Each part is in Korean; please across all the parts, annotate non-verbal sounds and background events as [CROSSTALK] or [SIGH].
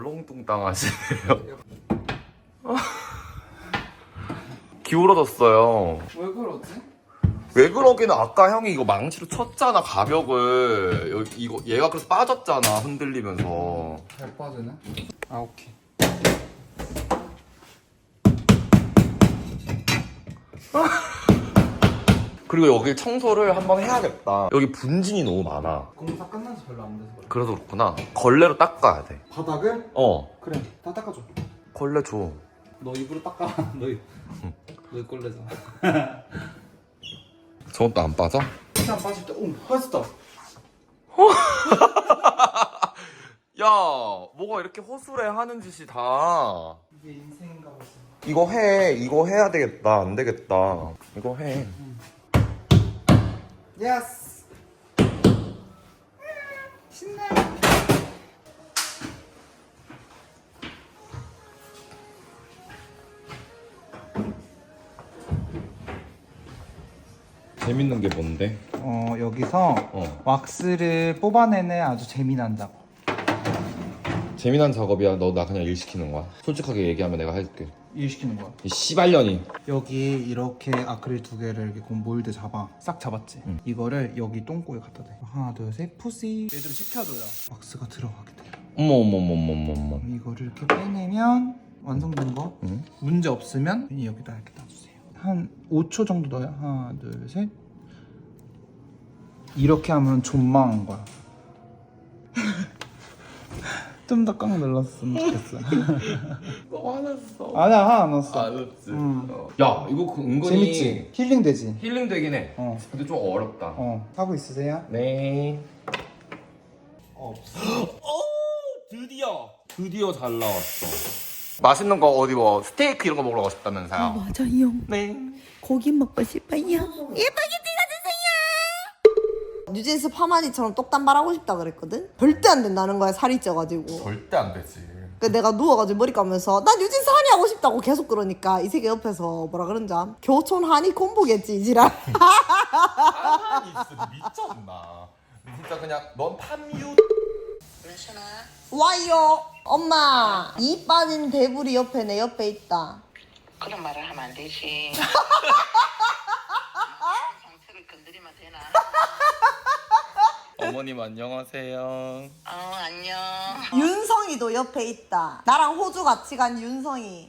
얼렁뚱땅 하시네요. [LAUGHS] 기울어졌어요. 왜 그러지? 왜 그러기는 아까 형이 이거 망치로 쳤잖아 가벽을 여기 이거 얘가 그래서 빠졌잖아 흔들리면서 잘 빠지네. 아 오케이. [LAUGHS] 그리고 여기 청소를 한번 해야겠다 여기 분진이 너무 많아 공사 끝난 지 별로 안 돼서 그래. 그래서 그렇구나 걸레로 닦아야 바닥을? 돼어 그래. 다 닦아줘. 걸레 줘 너 입으로 닦아. [LAUGHS] 너 입. 너 꼴레잖아. [LAUGHS] 저것도 안 빠져? 일단 빠질 때, 오, 빠졌다. [LAUGHS] 야 뭐가 이렇게 허술해 하는 짓이 다 이게 인생인가 보지. 이거 해 이거 해야 되겠다 안 되겠다 이거 해 예스. 신나. 재밌는 게 뭔데? 어 여기서 어 왁스를 뽑아내는 아주 재미난 작업. 재미난 작업이야 너 나 그냥 일 시키는 거야 솔직하게 얘기하면 내가 해줄게 일 시키는 거야. 이 씨발년이 여기 이렇게 아크릴 두 개를 이렇게 곰 몰드 잡아 싹 잡았지. 응. 이거를 여기 똥꼬에 갖다 대. 하나 둘 셋 푸시. 얘 좀 식혀줘요. 왁스가 들어가게 돼. 어머 어머 어머 어머 어머 어머 이거를 이렇게 빼내면 완성된 거. 응? 문제 없으면 그냥 여기다 이렇게 놔주세요. 한 5초 정도 넣어요. 하나, 둘, 셋. 이렇게 하면 존망한 거야. [LAUGHS] 좀 더 꽉 눌렀으면 좋겠어. [LAUGHS] 너 화났어 아니야, 하나 안 넣었어. 알았지 음. 야 이거 그 은근히 재밌지? 힐링 되지? 힐링 되긴 해 어. 근데 좀 어렵다 어. 하고 있으세요? 네 없어. 오 드디어 드디어 잘 나왔어 맛있는 거 어디 뭐 스테이크 이런 거 먹으러 가고 싶다면서요 맞아요. 네 고기 먹고 싶어요. 뉴진스 파마니처럼 똑단발 하고 싶다 그랬거든? 절대 안 된다는 거야 살이 쪄가지고. 절대 안 되지. 그 내가 누워가지고 머리 감으면서 나 뉴진스 한이 하고 싶다고 계속 그러니까 이 세계 옆에서 뭐라 그런지 암? 교촌 한이 콤보겠지 이 지랄. [LAUGHS] 아니 진짜 미쳤나. 진짜 그냥 넌 팜유. 와요. 엄마 이 빠진 대불이 옆에 내 옆에 있다. 그런 말을 하면 안 되지. [LAUGHS] 상처를 건드리면 되나? 어머님 안녕하세요 어, 안녕. 윤성이도 옆에 있다 나랑 호주 같이 간 윤성이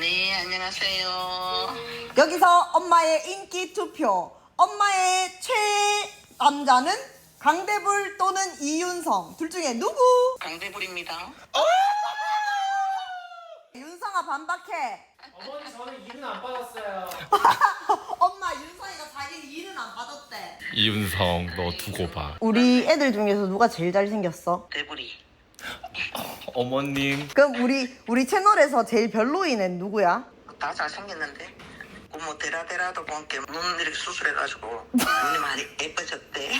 네, 안녕하세요. 여기서 엄마의 인기 투표 엄마의 최 남자는 강대불 또는 이윤성 둘 중에 누구? 강대불입니다. 윤성아 반박해 어머니 저는 일은 안 받았어요. [LAUGHS] 엄마 윤성이가 자기 일은 안 받았대 이윤성 너 두고 봐 우리 애들 중에서 누가 제일 잘생겼어? 대불이. 어머님 그럼 우리 우리 채널에서 제일 별로인 애 누구야? 다 잘생겼는데. 뭐 데라데라도 본게 눈 이렇게 수술해가지고 눈이 많이 예뻐졌대.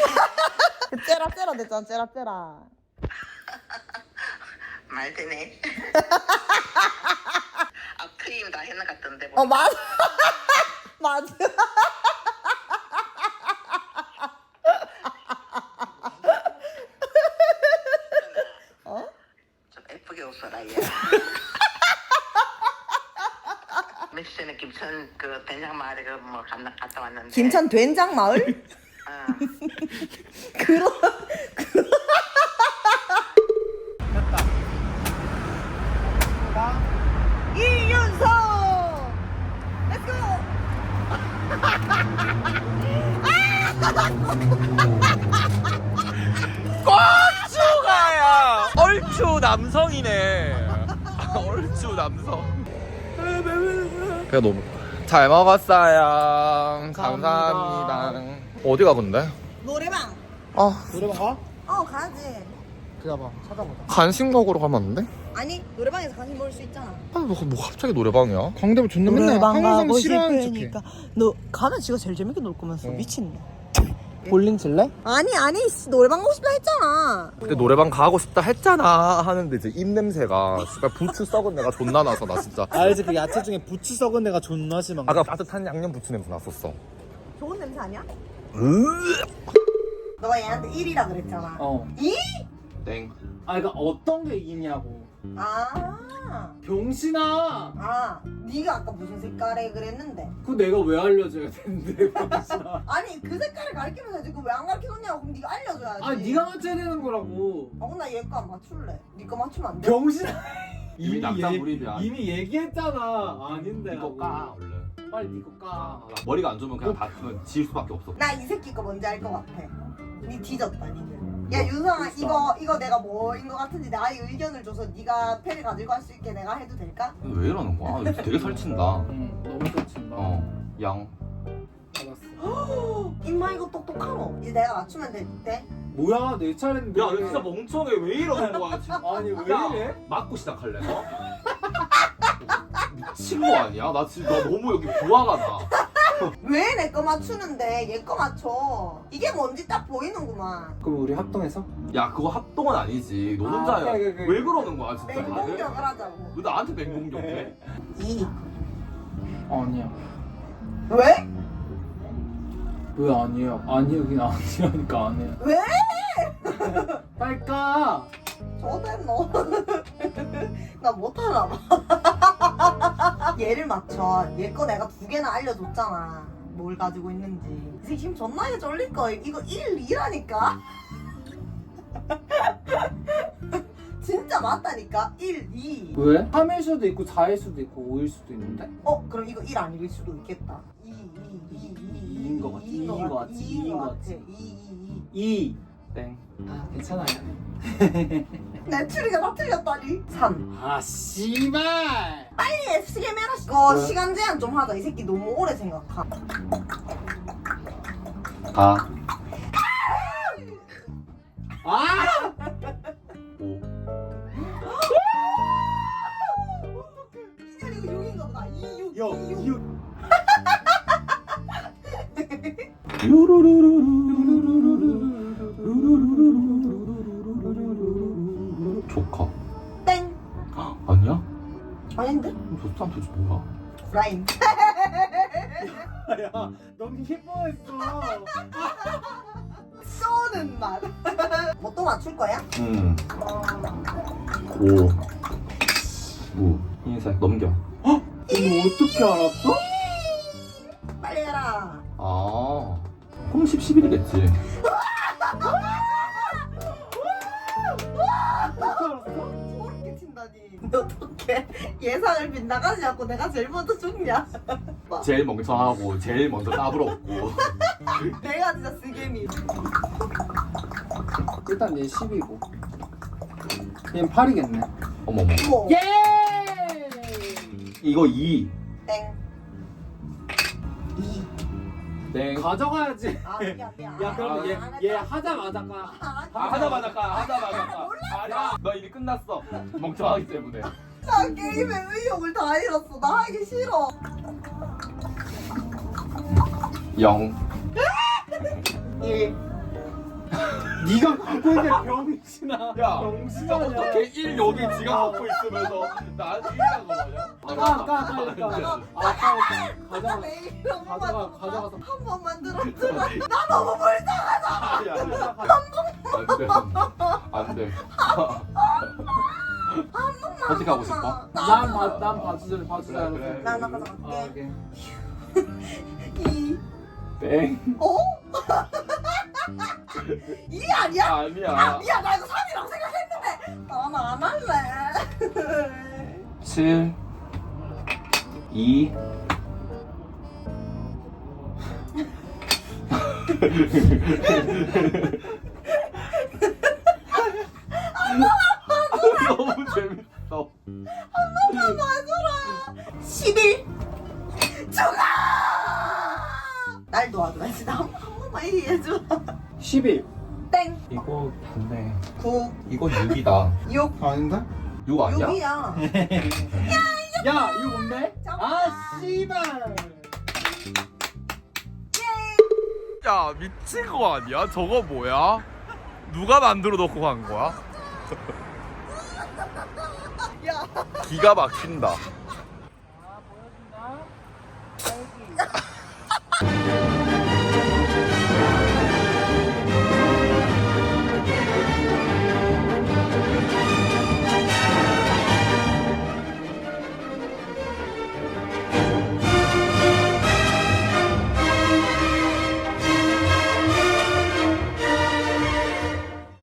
그 [LAUGHS] 째라 째라 됐잖아 째라 째라 [LAUGHS] 말 되네. [LAUGHS] 앞트임 다 했는 것 같던데. 어 맞아 맞아 [LAUGHS] 어? 좀 예쁘게 웃어라 얘. [LAUGHS] 며칠 전에 김천 그 된장 마을에 그뭐 갔다 왔는데. 김천 된장 마을? 어. [LAUGHS] 그런 이윤성 Let's go 꽉추가야 얼추 남성이네 [LAUGHS] 얼추 남성 그래 너무 잘 먹었어요 감사합니다 어디가 근데? 노래방 아 노래방 가? 어 가야지 기다봐. 찾아보자. 간식 먹으러 가면 안 돼? 아니 노래방에서 간식 먹을 수 있잖아 아니 뭐, 뭐 갑자기 노래방이야? 광대부 존나 맨날 항상 싫어하는 척해. 너 가면 지가 제일 재밌게 놀 거면서 미친네 볼링 칠래? 아니 아니 씨, 노래방 가고 싶다 했잖아 그때 노래방 가고 싶다 했잖아 하는데 이제 입냄새가 씨발 부추 썩은 내가 존나 나서 나 진짜 알지 그 야채 중에 부추 썩은 애가 존나 심한 거. 아까 따뜻한 양념 부추 냄새 났었어 좋은 냄새 아니야? 으 너가 얘한테 1이라 그랬잖아 어. 이? 땡. 아 그러니까 어떤 게 이기냐고 아, 병신아 아, 네가 아까 무슨 색깔에 그랬는데? 그거 내가 왜 알려줘야 되는데 병신아 [LAUGHS] 아니 그 색깔을 가르치면서 그거 왜안 가르쳐줬냐고 그럼 네가 알려줘야지. 아 네가 맞춰야 되는 거라고 어, 그럼 나얘 거 안 맞출래. 네 거 맞추면 안 돼? 병신아 [LAUGHS] 이미 낙장 불입이야. 이미 얘기했잖아 아닌데 이거 까 얼른. 빨리 니거 까 머리가 안 좋으면 그냥 다투면 질 수밖에 없어. 나 이 새끼 거 뭔지 알 것 같아. 니 뒤졌다, 니는. 야, 윤성아, 이거, 이거 내가 뭐인 것 같은지 나의 의견을 줘서 네가 패를 가지고 갈수 있게 내가 해도 될까? 근데 왜 이러는 거야? 이거 되게 설친다. [LAUGHS] 응 너무 쫓친다 어. 양. 알았어 [GASPS] 임마, 이거 똑똑하노? 이제 내가 맞추면 될 때? 뭐야 내 차례인데 야, 너 진짜 멍청해. 왜 이러는 거야, 지금? [LAUGHS] 아니 왜 야, 이래? 맞고 시작할래, 너? [LAUGHS] 미친 거 아니야? 나 지금 너 너무 여기 부화가 나. [LAUGHS] 왜 내 거 맞추는데 얘 거 맞춰? 이게 뭔지 딱 보이는구만. 그럼 우리 합동해서? 야, 그거 합동은 아니지. 너 아, 혼자야. 그래, 그래, 그래. 왜 그러는 거야, 진짜 다들? 맹공격을 하자고. 왜 나한테 맹공격해? 이. 아니야 왜? 왜 아니야 아니야 그냥 아니라니까 아니야 왜? [LAUGHS] 빨리 까 저댔노. [LAUGHS] 나 못하나 봐. 얘를 맞춰. 얘 거 내가 두 개나 알려줬잖아. 뭘 가지고 있는지. 이 새끼 힘 존나게 쫄릴 거. 이거 1, 2라니까. [LAUGHS] 진짜 맞다니까. 1, 2. 왜? 3일 수도 있고 4일 수도 있고 5일 수도 있는데? 어, 그럼 이거 1 아닐 수도 있겠다. 2, 2, 2, 2, 2인 것 같지, 2인 것 같지, 2인 2인 것것 같아. 같지. 2, 2, 2. 2 땡. 아 괜찮아요 [LAUGHS] 내 추리가 다 틀렸다니. 3. 아 씨발 빨리 F게 매라. 이거 왜? 시간 제한 좀 하자. 이 새끼 너무 오래 생각하. 가. 아! 아닌데? 사람 도대체 뭐야? 라인. [LAUGHS] 야 넘길 뻔했어 [LAUGHS] 쏘는 맛. [LAUGHS] 뭐 또 맞출 거야? 응. 어, 5. 5. 흰색 넘겨. 이거 어떻게 알았어? 빨리 해라. 아. 그럼 10, 11이겠지. 근데 어떻게 예상을 빗나가지 않고 내가 제일 먼저 죽냐? 제일 [LAUGHS] 멍청하고 제일 먼저 까불었고. [LAUGHS] 내가 진짜 스겜이. 일단 얘 10이고 얘는 8이겠네 어머머. 뭐? 예! 이거 2. 땡. 가져가야지 아 미안 미안. 야 그럼 아, 얘, 안 얘 했다. 하자마자 까 아, 아, 하자마자 까, 하자마자 까. 아니야. 너 이미 끝났어. 멍청하기 때문에. 나 게임의 의욕을 다 잃었어. 나 하기 싫어. 0. 1. 네가 갖고 있는 병신아 야, 병신 진짜 아니야 어떻게 1 여기 지가 갖고 있으면서 나한테 1이라는 거냐? 까까 빨리 까 아, 까 가져가 내일 한 번만 가져가, 더 가져가서. 한 번만 들어주라. 나 너무 불쌍하다. 아니야. 안 돼. 안 돼. 어떻게 하고 싶어? 난, 봐, 난 봐주자 봐주자 그래, 그래. 나 나가 아. 오케이. 2. [LAUGHS] 땡. 어? [LAUGHS] 이 아니야? 아니야. 미안 나 이거 3이라고 생각했는데 나안 할래 [LAUGHS] 7. 2. [LAUGHS] 6이다. 6 아닌데? 6 아니야? 6이야 야 이거 뭔데? 아 씨발 야 미친 거 아니야? 저거 뭐야? 누가 만들어 놓고 간 거야? [LAUGHS] 야 기가 막힌다. 아 보여준다 [LAUGHS]